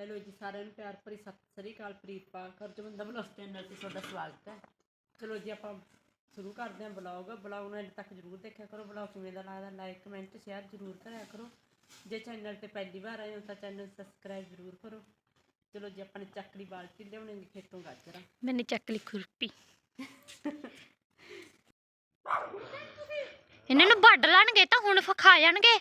Hello ਜੀ ਸਾਰਿਆਂ ਨੂੰ ਪਿਆਰ ਭਰੀ ਸਤਿ ਸ੍ਰੀ ਅਕਾਲ ਪ੍ਰੀਤ ਪਾਕ ਹਰਜਮੰਦਰ ਬਲੌਗ ਚੈਨਲ ਤੇ ਤੁਹਾਡਾ ਸਵਾਗਤ ਹੈ। ਚਲੋ ਜੀ ਆਪਾਂ ਸ਼ੁਰੂ ਕਰਦੇ ਹਾਂ ਬਲੌਗ। ਬਲੌਗ ਨੂੰ ਐਂਡ ਤੱਕ ਜਰੂਰ ਦੇਖਿਆ ਕਰੋ। ਬਲੌਗ ਕਿਵੇਂ ਦਾ ਲੱਗਦਾ ਲਾਈਕ ਕਮੈਂਟ ਸ਼ੇਅਰ ਜਰੂਰ ਕਰਿਆ ਕਰੋ। ਜੇ ਚੈਨਲ ਤੇ ਪਹਿਲੀ ਵਾਰ ਆਏ ਹੋ ਤਾਂ ਚੈਨਲ ਸਬਸਕ੍ਰਾਈਬ ਜਰੂਰ ਕਰੋ। ਚਲੋ ਜੀ ਆਪਾਂ ਨੇ ਚੱਕੜੀ ਬਾਲਟੀ ਲਿਆਉਣੇ ਨੇ ਖੇਤੋਂ ਗਾਜਰਾਂ। ਮੈਨੇ ਚੱਕ ਲਈ ਖੁਰਪੀ। ਇਹਨਾਂ ਨੂੰ ਵੱਢ ਲੈਣਗੇ ਤਾਂ ਹੁਣ ਫ- ਖਾ ਜਾਣਗੇ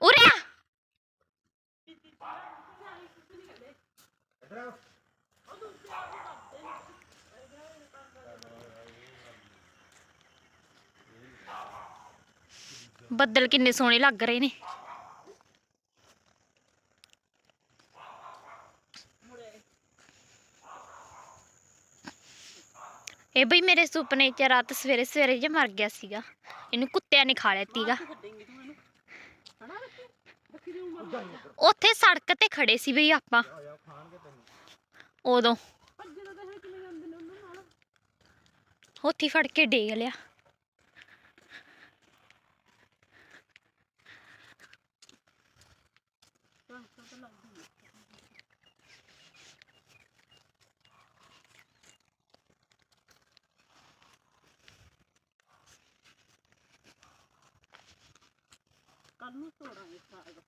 ਉਰੇ ਆ ਬੱਦਲ ਕਿੰਨੇ ਸੋਹਣੇ ਲੱਗ ਰਹੇ ਨੇ ਇਹ ਬਈ ਮੇਰੇ ਸੁਪਨੇ ਚ ਰਾਤ ਸਵੇਰੇ ਸਵੇਰੇ ਜੇ ਮਰ ਗਿਆ ਸੀਗਾ। ਇਹਨੂੰ ਕੁੱਤਿਆਂ ਨੇ ਖਾ ਲਿਆ ਸੀਗਾ ਛੱਡੇਂਗੀ ਤੂੰ ਮੈਨੂੰ ਹਣਾ ਰੱਖੀ ਰੱਖੀ ਦੇ ਉਮਰ ਉੱਥੇ ਸੜਕ ਤੇ ਖੜੇ ਸੀ ਬਈ ਆਪਾਂ। ਉਦੋਂ। ਭੱਜੇ ਤਾਂ ਦੇਖ ਕਿਵੇਂ ਜਾਂਦੇ ਨੇ ਉਹਨਾਂ ਨਾਲ? ਉੱਥੇ ਹੀ ਫੜ ਕੇ ਡੇਗ ਲਿਆ ਤਾਂ ਤਾਂ ਲੱਗਦੀ ਹੈ ਕੱਲ ਨੂੰ ਤੋੜਾਂਗੇ ਸਾਗ।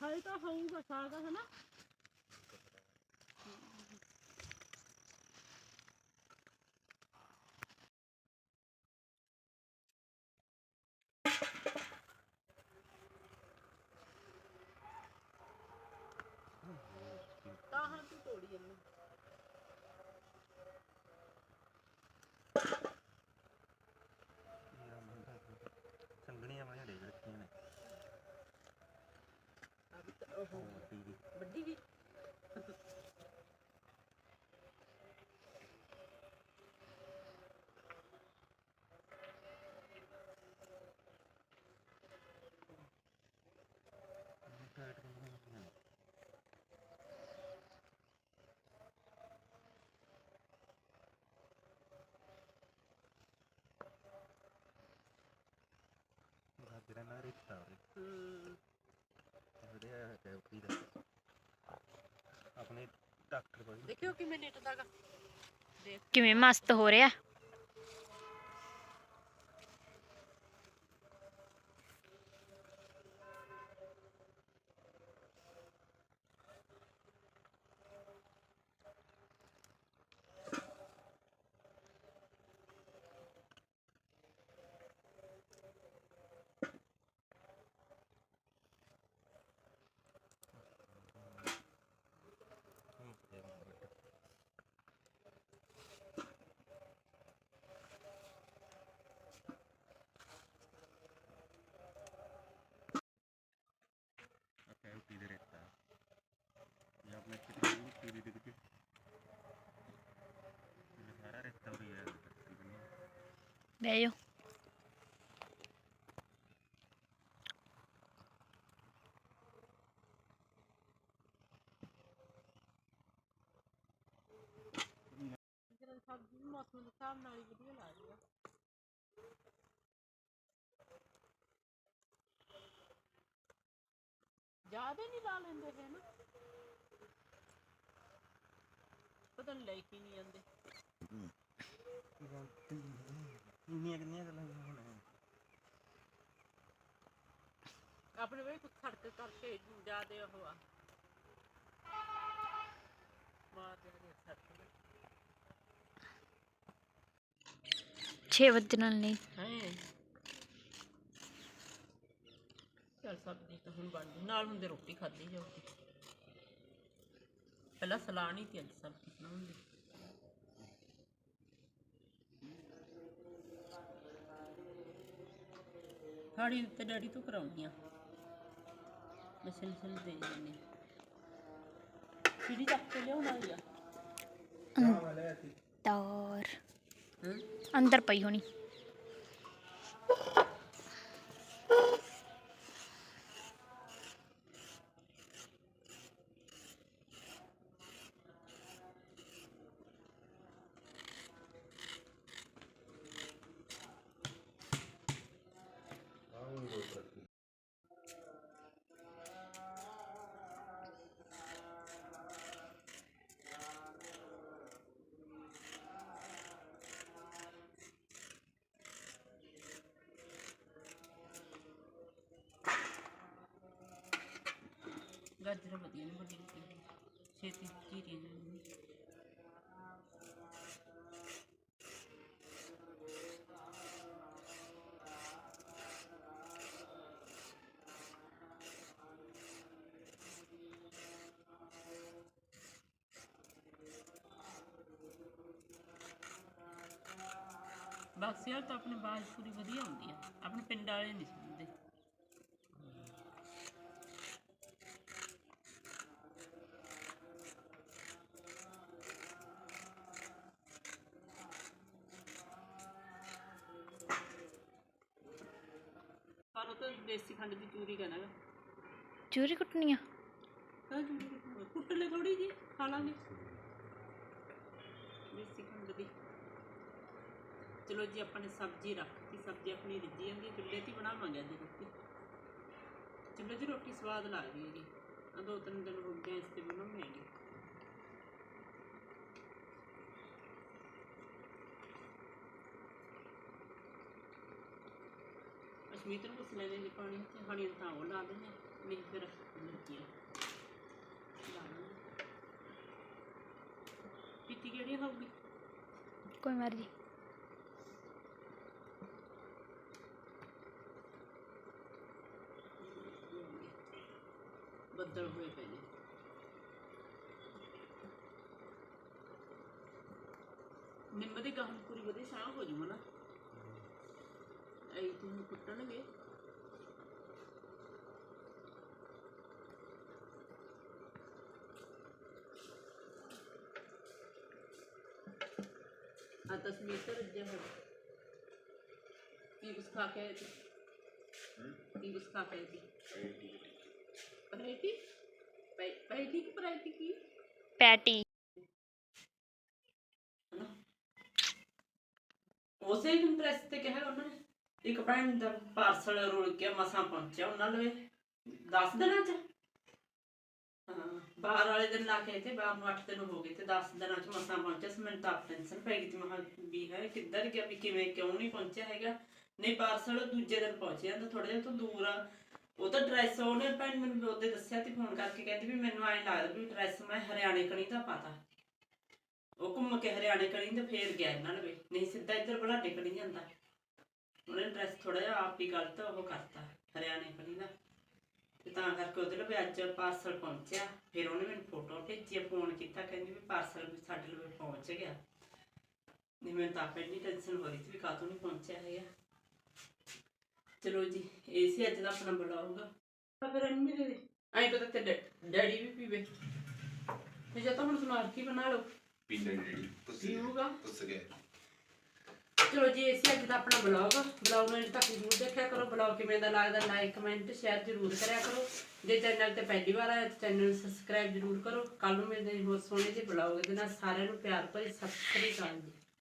ਹਾਏ ਤਾਂ ਹੋਊਗਾ ਸਾਗ ਹਨਾ ਤਾਂ ਹਾਂ ਤੂੰ ਤੋੜੀ ਇਹਨੂੰ ਸੰਗਣੀਆਂ ਵਾਲੀਆਂ ਡੇਗ ਰੱਖੀਆਂ ਨੇ ਆ ਵੀ ਤਾਂ ਉਹ ਵੱਡੀ ਵੀ ਵੱਡੀ ਵੀ ਟਾਈਟ ਕਿੰਨੀਆਂ ਹੁੰਦੀਆਂ ਨੇ ਗਾਜਰਾਂ ਵਧੀਆ ਹੈ ਕਿ ਉਪਰੀ ਦਾ ਆਪਣੇ ਡਾਕਟਰ ਕੋਲ ਦੇਖਿਓ ਕਿਵੇਂ ਨਿੱਟਦਾਗਾ ਦੇਖ ਕਿਵੇਂ ਮਸਤ ਹੋ ਰਿਹਾ ਆਪੇ ਉਪਰੀ ਦੇ ਰਿਸ਼ਤਾ ਜਾਂ ਆਪਣੇ ਕਿਤੇ ਮਿੱਟੀ ਦੀ ਡਿੱਗ ਕੇ ਇਹ ਸਾਰਾ ਰਿਸ਼ਤਾ ਹੋ ਰਿਹਾ ਤਕਰੀਬਨ ਬਹਿ ਜਾਓ ਸਬਜ਼ੀ ਵੀ ਮੌਸਮ ਦੇ ਹਿਸਾਬ ਨਾਲ ਹੀ ਵਧੀਆ ਲੱਗਦੀ ਆ ਜ਼ਿਆਦਾ ਨਹੀਂ ਲਾ ਲੈਂਦੇ ਹੈ ਨਾ। ਪਤਾ ਨਹੀਂ ਲੈ ਕੇ ਨਹੀਂ ਜਾਂਦੇ। ਇੰਨੀਆਂ ਕਿੰਨੀਆਂ ਗੱਲਾਂ ਹੁਣ ਆਪਣੇ ਵੇ ਕੁਝ ਸੜਕ ਕਰਕੇ ਜ਼ਿਆਦੇ ਉਹ ਆ। ਮਾਰ ਦੇ ਸੜਕ 6 ਵਜੇ ਨਾਲ ਨਹੀਂ ਹੈ। ਚਲ ਸਬਜ਼ੀ ਤਾਂ ਹੁਣ ਬਣ ਗਈ। ਨਾਲ ਹੁੰਦੇ ਰੋਟੀ ਖਾਧੀ ਜਾਊਗੀ। ਪਹਿਲਾਂ ਸਲਾਹ ਨਹੀਂ ਸੀ ਅੱਜ ਸਬਜ਼ੀ ਬਣਾਉਣ ਦੀ। ਹਾੜੀ ਤੇ ਡੈਡੀ ਤੋਂ ਕਰਾਉਣੀ ਆ। ਮੈਂ ਸਿਲ ਸਿਲ ਦੇ ਜਾਂਦੀ ਸਿੜੀ ਚੱਕ ਕੇ ਲਿਆਉਣ ਵਾਲੀ ਆ? ਤੌਰ ਅੰਦਰ ਪਈ ਹੋਣੀ। ਗਾਜਰ ਵਧੀਆ ਨੇ ਵੱਡੀ ਵੱਡੀ ਛੇਤੀ ਚੀਰੀਆਂ ਜਾਂਦੀਆਂ ਬਾਕਸੀ ਤਾਂ ਆਪਣੀ ਬਾਜ ਪੂਰੀ ਵਧੀਆ ਹੁੰਦੀ ਆ। ਆਪਣੇ ਪਿੰਡ ਵਾਲੇ ਨਹੀਂ ਸੁਣਦੇ ਪਰ ਉਹ ਤਾਂ ਦੇਸੀ ਖੰਡ ਦੀ ਚੂਰੀ ਕਹਿਣਾ ਗਾ। ਚੂਰੀ ਕੁੱਟਣੀਆਂ? ਹਾਂ ਚੂਰੀ ਕੁੱਟ- ਕੁੱਟ ਲੈ ਥੋੜੀ ਜੀ ਖਾ ਲਾਂਗੇ। ਦੇਸੀ ਖੰਡ ਦੀ। ਚਲੋ ਜੀ ਆਪਾਂ ਨੇ ਸਬਜ਼ੀ ਰੱਖਤੀ ਸਬਜ਼ੀ ਆਪਣੀ ਰਿੱਝੀ ਜਾਂਦੀ ਹੈ ਚੁੱਲ੍ਹੇ 'ਤੇ ਹੀ ਬਣਾਵਾਂਗੇ ਅੱਜ ਰੋਟੀ। ਚੁੱਲ੍ਹੇ ਰੋਟੀ ਸਵਾਦ ਲੱਗਦੀ ਹੈ ਜੀ ਆ ਦੋ ਤਿੰਨ ਦਿਨ ਹੋ ਗਏ ਇਸ ਤੇ ਬਣਾਉਂਦੇ ਹੈਗੇ। ਅਸ਼ਮੀਤ ਨੂੰ ਲੈਂਦੇ ਪਾਣੀ ਤੇ ਹਣੀ ਤਾਂ ਉਹ ਲਾ ਦਿੰਦੇ ਹਾਂ, ਨਹੀਂ ਫਿਰ ਲੱਗੀ ਲਾ ਦਿੰਦੇ ਪੀਤੀ ਕਿਹੜੀ ਹੋਊਗੀ? ਕੋਈ ਮਰਜ਼ੀ। ਬੱਦਲ ਹੋਏ ਪਏ ਨੇ। ਨਿੰਮ ਦੇ ਗਾਹਾਂ ਪੂਰੀ ਵਧੀਆ ਛਾਂ ਹੋ ਜੂ ਨਾ। ਐਂ ਤੁਹਾਨੂੰ ਕੁੱਟਣਗੇ। ਆ ਤਸਵੀਰ ਤੇ ਰੱਜੇ ਹੋ ਕੀ ਕੁਛ ਖਾ ਕੇ ਆਏ ਸੀ। ਕੀ ਕੁਛ ਖਾ ਕੇ ਆਏ ਸੀ। ਪਰਾਈਟੀ ਪਰਾਈਟੀ ਕੀ ਪਰਾਈਟੀ ਕੀ? ਪੈਟੀ। ਉਸੇ ਇੰਟਰਸਟ ਤੇ ਕਿਹਾ ਉਹਨਾਂ। ਨੇ ਇੱਕ ਭੈਣ ਦਾ ਪਾਰਸਲ ਰੁਲ ਕੇ ਮਸਾਂ ਪਹੁੰਚਿਆ ਉਹਨਾਂ ਲਵੇ 10 ਦਿਨਾਂ ਚ? ਹਾਂ, ਬਾਹਰ ਵਾਲੇ ਦਿਨ ਲਾ ਕੇ ਤੇ ਬਾਹਰ ਨੂੰ 8 ਦਿਨ ਹੋ ਗਏ ਤੇ 10 ਦਿਨਾਂ ਚ ਮਸਾਂ ਪਹੁੰਚਿਆ। ਸੀ ਮੈਨੂੰ ਤਾਂ ਟੈਨਸ਼ਨ ਪੈ ਗਈ ਤੇ ਮੈਂ ਵੀ ਹੈ ਕਿੱਧਰ ਗਿਆ, ਵੀ ਕਿਵੇਂ, ਕਿਉਂ ਨਹੀਂ ਪਹੁੰਚਿਆ ਹੈਗਾ? ਨਹੀਂ ਪਾਰਸਲ ਦੂਜੇ ਦਿਨ ਪਹੁੰਚਿਆ ਜਾਂਦਾ ਥੋੜਾ ਜਿਹਾ ਤੋਂ ਦੂਰ ਆ। ਉਹ ਤਾਂ ਡਰੈਸ ਉਹਨੇ ਭੈਣ ਮੈਨੂੰ ਉਹਦੇ ਦੱਸਿਆ ਤੇ ਫੋਨ ਕਰਕੇ ਕਹਿੰਦੀ ਵੀ ਮੈਨੂੰ ਐਂ ਲੱਗਦਾ ਵੀ ਡਰੈਸ ਮੈਂ ਹਰਿਆਣੇ ਕਣੀ ਦਾ ਪਾਤਾ। ਉਹ ਘੁੰਮ ਕੇ ਹਰਿਆਣੇ ਕਣੀ ਤੇ ਫੇਰ ਗਿਆ ਇਹਨਾਂ ਨੇ ਨਹੀਂ, ਸਿੱਧਾ ਇੱਧਰ ਬਲਾਡੇ ਕਣੀ ਜਾਂਦਾ। ਉਹਨੇ ਡਰੈਸ ਥੋੜਾ ਜਿਹਾ ਆਪ ਹੀ ਗਲਤ ਉਹ ਕਰਤਾ ਹਰਿਆਣੇ ਕਣੀ ਦਾ। ਤੇ ਤਾਂ ਕਰਕੇ ਉਹਦੇ ਲਈ ਅੱਜ ਪਾਰਸਲ ਪਹੁੰਚਿਆ। ਫਿਰ ਉਹਨੇ ਮੈਨੂੰ ਫੋਟੋ ਭੇਜੀ ਫੋਨ ਕੀਤਾ ਕਹਿੰਦੀ ਵੀ ਪਾਰਸਲ ਵੀ ਸਾਡੇ ਲਈ ਪਹੁੰਚ ਗਿਆ। ਨਹੀਂ ਮੈਨੂੰ ਤਾਂ ਇੰਨੀ ਟੈਨਸ਼ਨ ਹੋ ਰਹੀ ਸੀ ਵੀ ਕਾਹਤੋਂ ਨਹੀਂ ਪਹੁੰਚਿਆ ਹੈਗਾ। ਚਲੋ ਜੀ ਇਹ ਸੀ ਅੱਜ ਦਾ ਆਪਣਾ ਬਲੌਗ ਤਾਂ ਫਿਰ ਵੀ ਦੇ ਐਂ ਪਤਾ ਤੇ ਡੈਡੀ ਵੀ ਪੀਵੇ। ਤੇ ਜਾਂ ਤਾਂ ਹੁਣ ਸਮਾਰ ਕੀ ਬਣਾ ਲਓ? ਜਿਹੜੀ ਪੁੱਛ ਪੀਊਗਾ। ਪੁੱਛ ਗਏ ਚਲੋ ਜੀ ਇਹ ਅੱਜ ਦਾ ਆਪਣਾ ਬਲੌਗ ਬਲੌਗ ਨੂੰ ਤੱਕ ਜ਼ਰੂਰ ਦੇਖਿਆ ਕਰੋ। ਬਲੌਗ ਕਿਵੇਂ ਦਾ ਲੱਗਦਾ ਲਾਈਕ ਕਮੈਂਟ ਸ਼ੇਅਰ ਜ਼ਰੂਰ ਕਰਿਆ ਕਰੋ। ਜੇ ਚੈਨਲ ਤੇ ਪਹਿਲੀ ਵਾਰ ਆਇਆ ਤਾਂ ਚੈਨਲ ਨੂੰ ਸਬਸਕ੍ਰਾਈਬ ਜ਼ਰੂਰ ਕਰੋ। ਕੱਲ ਨੂੰ ਮਿਲਦੇ ਹਾਂ ਹੋਰ ਸੋਹਣੇ ਜਿਹੇ ਬਲੌਗ ਦੇ ਨਾਲ। ਸਾਰਿਆਂ ਨੂੰ ਪਿਆਰ ਭਰੀ ਸਤਿ ਸ੍ਰੀ ਅਕਾਲ ਜੀ।